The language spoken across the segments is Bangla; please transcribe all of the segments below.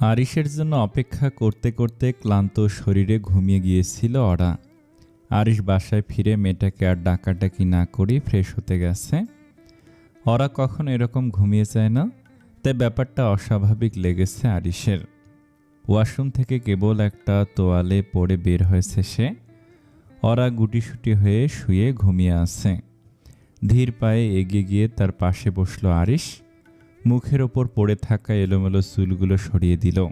আরিসের জন্য অপেক্ষা করতে করতে ক্লান্ত শরীরে ঘুমিয়ে গিয়েছিল ওরা। আরিস বাসায় ফিরে মেয়েটাকে আর ডাকাডাকি না করে ফ্রেশ হতে গেছে। ওরা কখনো এরকম ঘুমিয়ে যায় না, তাই ব্যাপারটা অস্বাভাবিক লেগেছে আরিসের। ওয়াশরুম থেকে কেবল একটা তোয়ালে পড়ে বের হয়েছে সে। ওরা গুটিসুটি হয়ে শুয়ে ঘুমিয়ে আছে। ধীর পায়ে এগিয়ে গিয়ে তার পাশে বসল আরিস। মুখের ওপর পড়ে থাকা এলোমেলো চুলগুলো সরিয়ে দিল।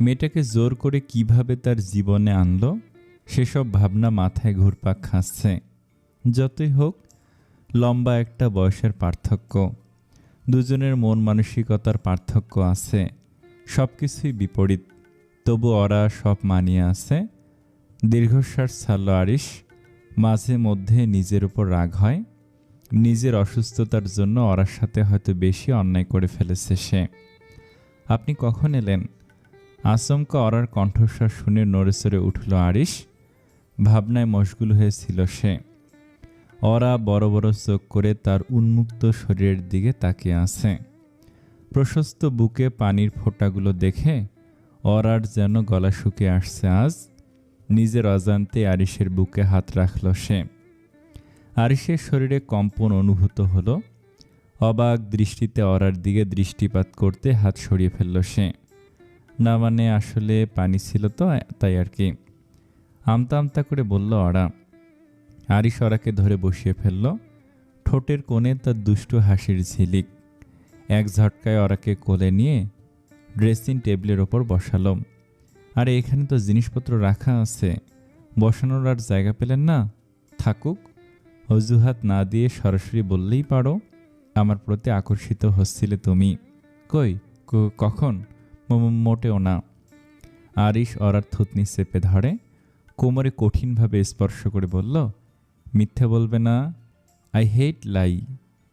মেয়েটাকে জোর করে কীভাবে তার জীবনে আনলো, সেসব ভাবনা মাথায় ঘুরপাক খাচ্ছে। যতই হোক, লম্বা একটা বয়সের পার্থক্য। দুজনের মন মানসিকতার পার্থক্য আছে। সব কিছুই বিপরীত। তবু ওরা সব মানিয়ে আছে। দীর্ঘশ্বাস ছাড়ল আরিস মাঝে মধ্যে নিজের উপর রাগ হয়। নিজের অসুস্থতার জন্য ওরার সাথে হয়তো বেশি অন্যায় করে ফেলেছে সে। আপনি কখন এলেন? আচমকা অরার কণ্ঠস্বর শুনে নড়েচড়ে উঠল আরিস ভাবনায় মশগুল হয়েছিল সে। অরা বড় বড় চোখ করে তার উন্মুক্ত শরীরের দিকে তাকিয়ে আছে। প্রশস্ত বুকে পানির ফোঁটাগুলো দেখে অরার যেন গলা শুকিয়ে আসছে আজ। নিজের অজান্তে আরিসের বুকে হাত রাখল সে। আরিসের শরীরে কম্পন অনুভূত হলো। অবাক দৃষ্টিতে অরার দিকে দৃষ্টিপাত করতে হাত সরিয়ে ফেলল সে। না মানে আসলে পানি ছিল তো, তাই আর কি। আমতা আমতা করে বলল অরা। আরিস অরাকে ধরে বসিয়ে ফেলল। ঠোঁটের কোণে তার দুষ্টু হাসির ঝিলিক। এক ঝটকায় অরাকে কোলে নিয়ে ড্রেসিং টেবিলের ওপর বসালাম আরে এখানে তো জিনিসপত্র রাখা আছে। বসানোর আর জায়গা পেলেন না? থাকুক। অজুহাত না দিয়ে সরাসরি বললেই পারো, আমার প্রতি আকর্ষিত হচ্ছিলে তুমি। কই কখন? মোটেও না। আরিশ অরার থুতনি চেপে ধরে, কোমরে কঠিনভাবে স্পর্শ করে বলল, মিথ্যে বলবে না। আই হেট লাই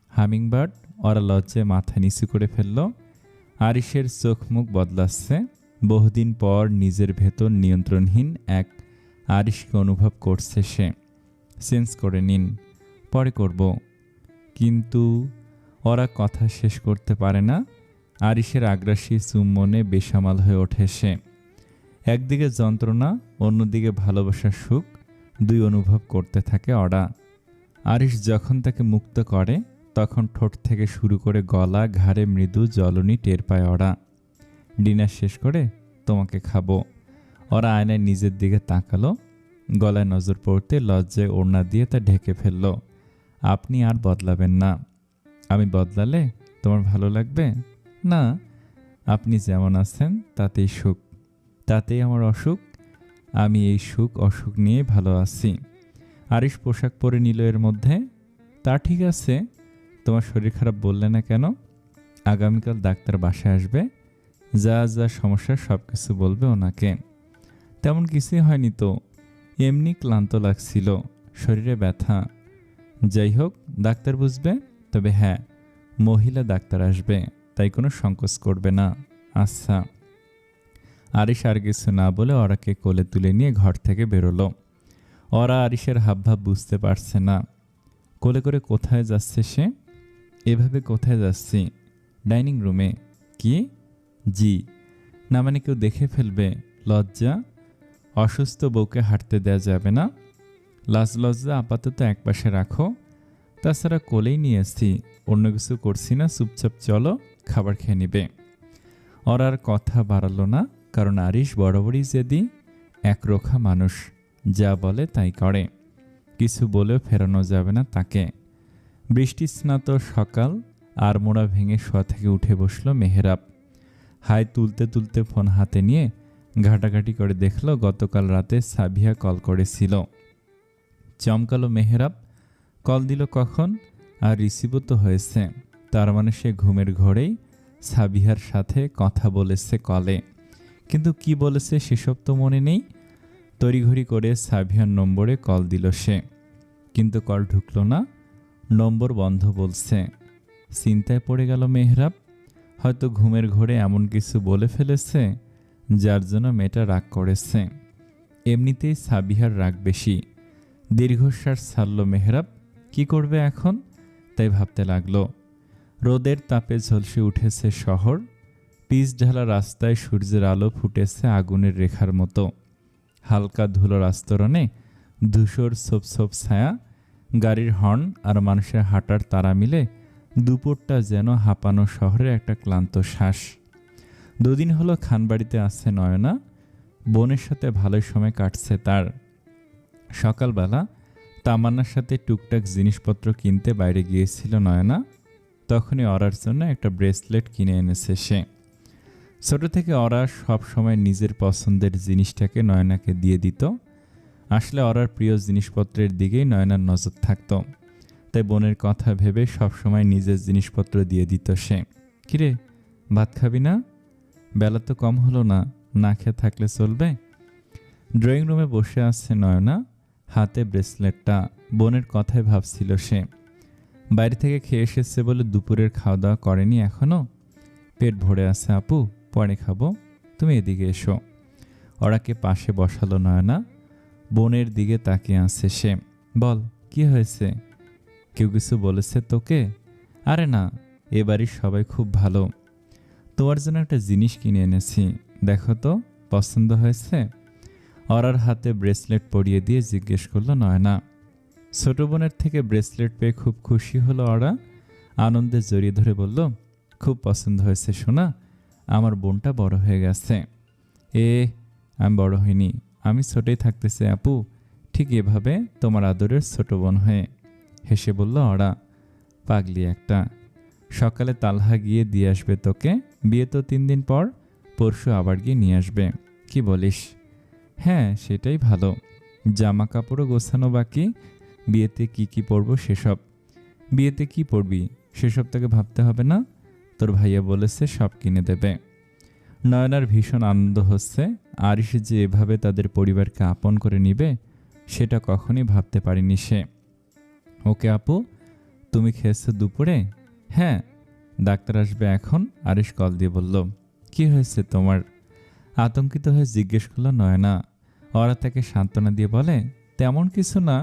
হামিংবার্ড ওরা লজ্জায় মাথা নিচু করে ফেলল। আরিশের চোখ মুখ বদলাচ্ছে। বহুদিন পর নিজের ভেতর নিয়ন্ত্রণহীন এক আরিশকে অনুভব করছে সে। সেন্স করে নিন। পরে করব। কিন্তু ওরা কথা শেষ করতে পারে না। আরিশের আগ্রাসী চুম্বনে বেসামাল হয়ে ওঠে সে। একদিকে যন্ত্রণা, অন্যদিকে ভালোবাসার সুখ, দুই অনুভব করতে থাকে অরা আরিশ যখন তাকে মুক্ত করে, তখন ঠোঁট থেকে শুরু করে গলা, ঘাড়ে মৃদু জলনি টের পায় ওরা। ডিনার শেষ করে তোমাকে খাব। ওরা আয়নায় নিজের দিকে তাকালো গলায় নজর পড়তে লজ্জায় ওড়না দিয়ে তা ঢেকে ফেলল। আপনি আর বদলাবেন না। আমি বদলালে তোমার ভালো লাগবে? না। আপনি যেমন আছেন, তাতেই সুখ। তাতেই আমার অসুখ। আমি এই সুখ, অসুখ নিয়ে ভালো আছি। আরিশ পোশাক পরে নিল এর মধ্যে। তা ঠিক আছে। তোমার শরীর খারাপ বললে না কেন? আগামীকাল ডাক্তার বাসায় আসবে। যা যা সমস্যা সব কিছু বলবে ওনাকে। তেমন কিছুই হয়নি তো। এমনি ক্লান্ত লাগছিল, শরীরে ব্যথা। যাই হোক ডাক্তার বুঝবে, তবে হ্যাঁ মহিলা ডাক্তার আসবে, তাই কোনো সংকোচ করবে না। আচ্ছা। আরিশ আর কিছু না বলে ওরাকে কোলে তুলে নিয়ে ঘর থেকে বেরোলো। ওরা আরিশের হাবভাব বুঝতে পারছে না। কোলে করে কোথায় যাচ্ছে সে? এভাবে কোথায় যাচ্ছি? ডাইনিং রুমে। কি? জি। না মানে কেউ দেখে ফেলবে? লজ্জা? অসুস্থ বউকে হাঁটতে দেওয়া যাবে না। লাজ লজ্জা আপাতত একপাশে রাখো। তাছাড়া কোলেই নিয়ে এসছি অন্য কিছু করছি না, চুপচাপ চলো, খাবার খেয়ে নিবে। ওর আর কথা বাড়ালো না, কারণ আরিশ বরাবরই যেদি একরোখা মানুষ। যা বলে তাই করে। কিছু বলেও ফেরানো যাবে না তাকে। বৃষ্টি স্নাত সকাল, আর মোড়া ভেঙে শোয়া থেকে উঠে বসল মেহেরাব। হাই তুলতে তুলতে ফোন হাতে নিয়ে ঘাটাঘাটি করে দেখল গতকাল রাতে সাবিয়া কল করেছিল। চমকালো মেহেরাব কল দিল কখন? আর রিসিভও তো হয়েছে। তার মানে সে ঘুমের ঘরেই সাবিহার সাথে কথা বলেছে কলে। কিন্তু কি বলেছে সেসব তো মনে নেই। তড়িঘড়ি করে সাবিহার নম্বরে কল দিল সে। কিন্তু কল ঢুকল না। নম্বর বন্ধ বলছে। চিন্তায় পড়ে গেল মেহরাব। হয়তো ঘুমের ঘরে এমন কিছু বলে ফেলেছে। যার জন্য মেয়েটা রাগ করেছে। এমনিতেই সাবিহার রাগ বেশি। দীর্ঘশ্বাস ছাড়ল মেহরাব, কি করবে এখন? তাই ভাবতে লাগল। রোদের তাপে ঝলসে উঠেছে শহর। পিচ ঢালা রাস্তায় সূর্যের আলো ফুটেছে আগুনের রেখার মতো। হালকা ধুলোর আস্তরণে ধূসর সোপ সোপ ছায়া, গাড়ির হর্ন আর মানুষের হাঁটার তারা মিলে দুপুরটা যেন হাঁপানো শহরে একটা ক্লান্ত শ্বাস। দুদিন হলো খানবাড়িতে আসছে নয়না। বোনের সাথে ভালোই সময় কাটছে তার। সকালবেলা তামান্নার সাথে টুকটাক জিনিসপত্র কিনতে বাইরে গিয়েছিল নয়না। তখনই অরার জন্য একটা ব্রেসলেট কিনে এনেছে সে। ছোট থেকে অরা সব সময় নিজের পছন্দের জিনিসটাকে নয়নাকে দিয়ে দিত। আসলে অরার প্রিয় জিনিসপত্রের দিকেই নয়নার নজর থাকতো। তাই বোনের কথা ভেবে সবসময় নিজের জিনিসপত্র দিয়ে দিত সে। কিরে, ভাত খাবি না? বেলা তো কম হলো না না খেয়ে থাকলে চলবে? ড্রয়িং রুমে বসে আছে নয়না, হাতে ব্রেসলেটটা, বোনের কথায় ভাবছিল সে। বাইরে থেকে খেয়ে এসেছে বলে দুপুরের খাওয়া দাওয়া করেনি এখনও পেট ভরে আছে আপু, পরে খাব। তুমি এদিকে এসো। ওরাকে পাশে বসালো নয়না। বোনের দিকে তাকিয়ে আছে সে। বল, কি হয়েছে? কেউ কিছু বলেছে তোকে? আরে না, এ বাড়ির সবাই খুব ভালো। তোমার জন্য একটা জিনিস কিনে এনেছি। দেখো তো, পছন্দ হয়েছে? অরার হাতে ব্রেসলেট পরিয়ে দিয়ে জিজ্ঞেস করল নয়না। ছোট বোনের থেকে ব্রেসলেট পেয়ে খুব খুশি হলো অরা। আনন্দে জড়িয়ে ধরে বলল, খুব পছন্দ হয়েছে শোনা আমার বোনটা বড় হয়ে গেছে। এ, আমি বড় হইনি, আমি ছোটই থাকতেছে আপু, ঠিক এভাবে তোমার আদরের ছোট বোন হয়ে। হেসে বলল অরা, পাগলি একটা, সকালে তালহা গিয়ে দিয়ে আসবে তোকে বিয়ে তো তিন দিন পর পরশু আবার গিয়ে নিয়ে আসবে। কি বলিস? হ্যাঁ সেটাই ভালো। জামা কাপড়ও গোছানো বাকি। বিয়েতে কি কি পরবো সেসব। বিয়েতে কি পরবি? সেসব তোকে ভাবতে হবে না। তোর ভাইয়া বলেছে সব কিনে দেবে। নয়নার ভীষণ আনন্দ হচ্ছে। আরিস যে এভাবে তাদের পরিবারকে আপন করে নিবে, সেটা কখনই ভাবতে পারিনি সে। ওকে আপু, তুমি খেয়েছো দুপুরে? হ্যাঁ ডাক্তার আসবে এখন আরিস কল দিয়ে বলল, কি হয়েছে তোমার? আতঙ্কিত হয়ে জিজ্ঞেস করল, নয়না, ওরা তাকে সান্ত্বনা দিয়ে বলে, তেমন কিছু না,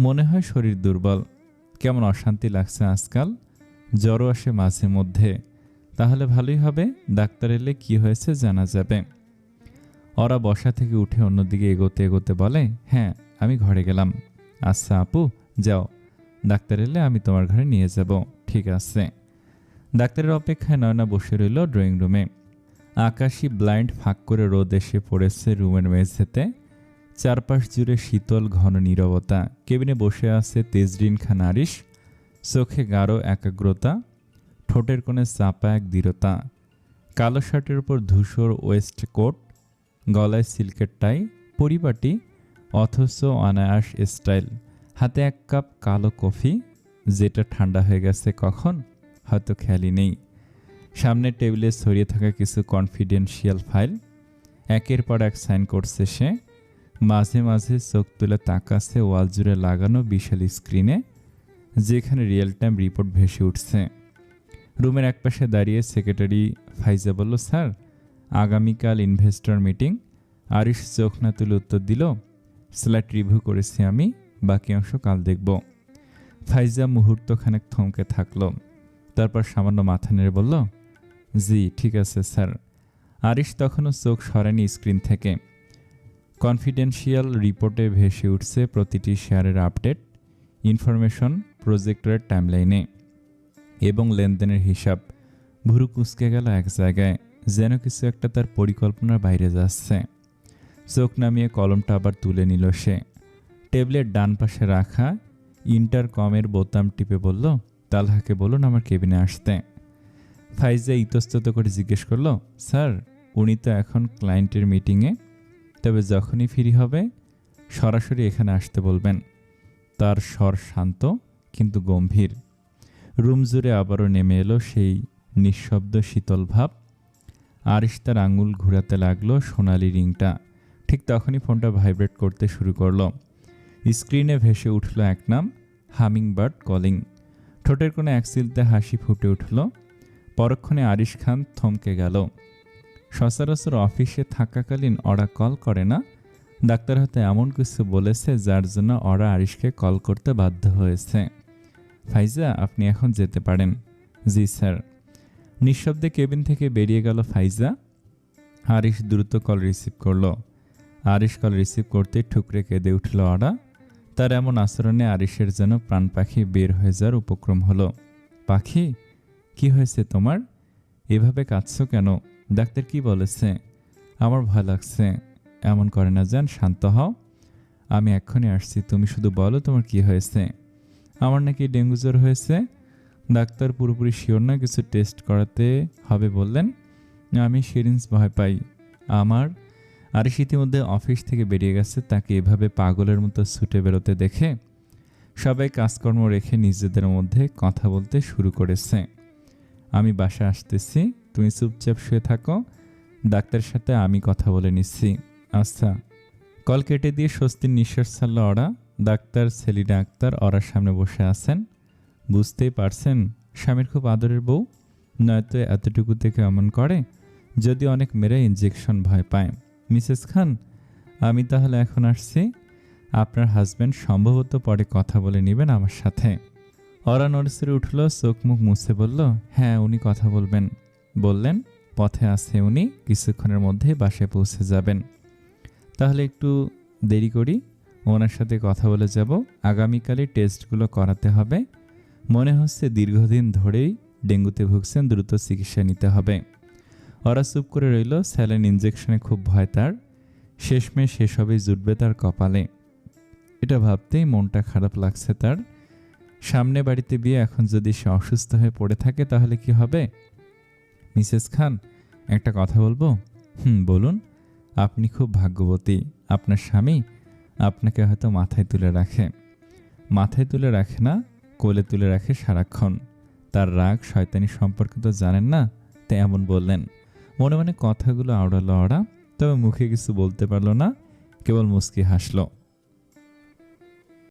মনে হয় শরীর দুর্বল। কেমন অশান্তি লাগছে আজকাল, জ্বরও আসে মাঝে মধ্যে। তাহলে ভালোই হবে, ডাক্তার এলে কি হয়েছে জানা যাবে। ওরা বসা থেকে উঠে অন্যদিকে এগোতে এগোতে বলে হ্যাঁ আমি ঘরে গেলাম। আচ্ছা আপু, যাও। ডাক্তার এলে আমি তোমার ঘরে নিয়ে যাব। ঠিক আছে। ডাক্তারের অপেক্ষায় নয়না বসে রইল ড্রয়িং রুমে। আকাশি ব্লাইন্ড ফাঁক করে রোদ এসে পড়েছে রুমের মেঝেতে। চারপাশ জুড়ে শীতল, ঘন নীরবতা। কেবিনে বসে আছে তেজরিন খান আরিশ চোখে গাঢ় একাগ্রতা। ঠোঁটের কোণে চাপা এক দৃঢ়তা। কালো শার্টের উপর ধূসর ওয়েস্ট কোট। গলায় সিল্কের টাই। পরিপাটি, অথচ অনায়াস স্টাইল। হাতে এক কাপ কালো কফি, যেটা ঠান্ডা হয়ে গেছে কখন? হয়তো খেয়ালই নেই। সামনের টেবিলে ছড়িয়ে থাকা কিছু কনফিডেন্সিয়াল ফাইল একের পর এক সাইন করছে সে। মাঝে মাঝে চোখ তুলে তাকাচ্ছে ওয়াল জুড়ে লাগানো বিশাল স্ক্রিনে যেখানে রিয়েল টাইম রিপোর্ট ভেসে উঠছে। রুমের একপাশে দাঁড়িয়ে সেক্রেটারি ফাইজা বলল, স্যার, আগামীকাল ইনভেস্টর মিটিং আরিশ চোখ না তুলে উত্তর দিল স্লাইড রিভিউ করেছি আমি, বাকি অংশ কাল দেখব। ফাইজা মুহূর্তখানেক থমকে থাকল। তারপর সামান্য মাথা নেড়ে বলল, জি, ঠিক আছে, স্যার। আরিশ তখনও চোখ সরেনি স্ক্রিন থেকে। কনফিডেন্সিয়াল রিপোর্টে ভেসে উঠছে প্রতিটি শেয়ারের আপডেট, ইনফরমেশন, প্রজেক্টরের টাইমলাইনে এবং লেনদেনের হিসাব। ভুরু কুচকে গেল এক জায়গায়, যেন কিছু একটা তার পরিকল্পনার বাইরে যাচ্ছে। চোখ নামিয়ে কলমটা আবার তুলে নিল সে। টেবিলের ডান পাশে রাখা ইন্টারকমের বোতাম টিপে বলল তালহাকে বলুন আমার কেবিনে আসতে। ফাইজা ইতস্তত করে জিজ্ঞেস করল, স্যার, উনি তো এখন ক্লায়েন্টের মিটিংয়ে, তবে যখনই ফ্রি হবে, সরাসরি এখানে আসতে বলবেন। তার স্বর শান্ত কিন্তু গম্ভীর। রুম জুড়ে আবারও নেমে এলো সেই নিঃশব্দ শীতল ভাব। আরিশ তার আঙুল ঘুরাতে লাগল সোনালি রিংটা। ঠিক তখনই ফোনটা ভাইব্রেট করতে শুরু করল। স্ক্রিনে ভেসে উঠল এক নাম হামিং বার্ড কলিং। ঠোঁটের কোনো এক সিলতে হাসি ফুটে উঠল। পরক্ষণে আরিশ খান থমকে গেল। সচরাচর অফিসে থাকাকালীন ওরা কল করে না। ডাক্তার হয়তো এমন কিছু বলেছে যার জন্য ওরা আরিশকে কল করতে বাধ্য হয়েছে। ফাইজা, আপনি এখন যেতে পারেন। জি, স্যার। নিঃশব্দে কেবিন থেকে বেরিয়ে গেল ফাইজা। আরিশ দ্রুত কল রিসিভ করল। আরিশ কল রিসিভ করতে ঠুকরে কেঁদে উঠল অরা তার এমন আচরণে আরিশের যেন প্রাণ পাখি বের হয়ে যাওয়ার উপক্রম হলো। পাখি, কি হয়েছে তোমার? এভাবে কাঁদছো কেন? ডাক্তার কি বলেছে? আমার ভয় লাগছে। এমন করে না যান, শান্ত হও। আমি এক্ষুনি আসছি, তুমি শুধু বলো তোমার কি হয়েছে। আমার নাকি ডেঙ্গু জ্বর হয়েছে। ডাক্তার পুরোপুরি শিওর না কিছু টেস্ট করাতে হবে বললেন। আমি সিরিঞ্জ ভয় পাই। আমার আরিশ ইতিমধ্যে অফিস থেকে বেরিয়ে গেছে, তাকে এভাবে পাগলের মতো ছুটে বেরোতে দেখে সবাই কাজকর্ম রেখে নিজেদের মধ্যে কথা বলতে শুরু করেছে। আমি বাসা আসতেছি, তুমি চুপচাপ শুয়ে থাকো, ডাক্তারের সাথে আমি কথা বলে নিচ্ছি। আচ্ছা কল কেটে দিয়ে স্বস্তির নিঃশ্বাস ছাড়ল ওরা। ডাক্তার সেলি ডাক্তার ওরার সামনে বসে আছেন। বুঝতেই পারছেন, স্বামীর খুব আদরের বউ। নয়তো এতটুকু থেকে এমন করে, যদি অনেক মেরে ইঞ্জেকশন ভয় পায়। মিসেস খান, আমি তাহলে এখন আসছি। আপনার হাজব্যান্ড সম্ভবত পরে কথা বলে নেবেন আমার সাথে। অরা নড়েসরে উঠল, চোখ মুখ মুছে বলল হ্যাঁ উনি কথা বলবেন। বললেন, পথে আছে উনি, কিছুক্ষণের মধ্যে বাসায় পৌঁছে যাবেন। তাহলে একটু দেরি করি, ওনার সাথে কথা বলে যাব। আগামীকালে টেস্টগুলো করাতে হবে। মনে হচ্ছে দীর্ঘদিন ধরেই ডেঙ্গুতে ভুগছেন, দ্রুত চিকিৎসা নিতে হবে। ওরা চুপ করে রইল স্যালাইন ইঞ্জেকশনে খুব ভয় তার। শেষমেশ সেসবই জুটবে তার কপালে। এটা ভাবতেই মনটা খারাপ লাগছে তার। সামনে বাড়িতে বিয়ে এখন যদি সে অসুস্থ হয়ে পড়ে থাকে তাহলে কি হবে? মিসেস খান, একটা কথা বলব? হুম, বলুন। আপনি খুব ভাগ্যবতী। আপনার স্বামী আপনাকে হয়তো মাথায় তুলে রাখে। মাথায় তুলে রাখে না, কোলে তুলে রাখে সারাক্ষণ। তার রাগ, শয়তানি সম্পর্কে তো জানেন না তাই এমন বললেন। মনে মনে কথাগুলো আওড়ালো আওড়া তবে মুখে কিছু বলতে পারল না কেবল মুচকি হাসলো।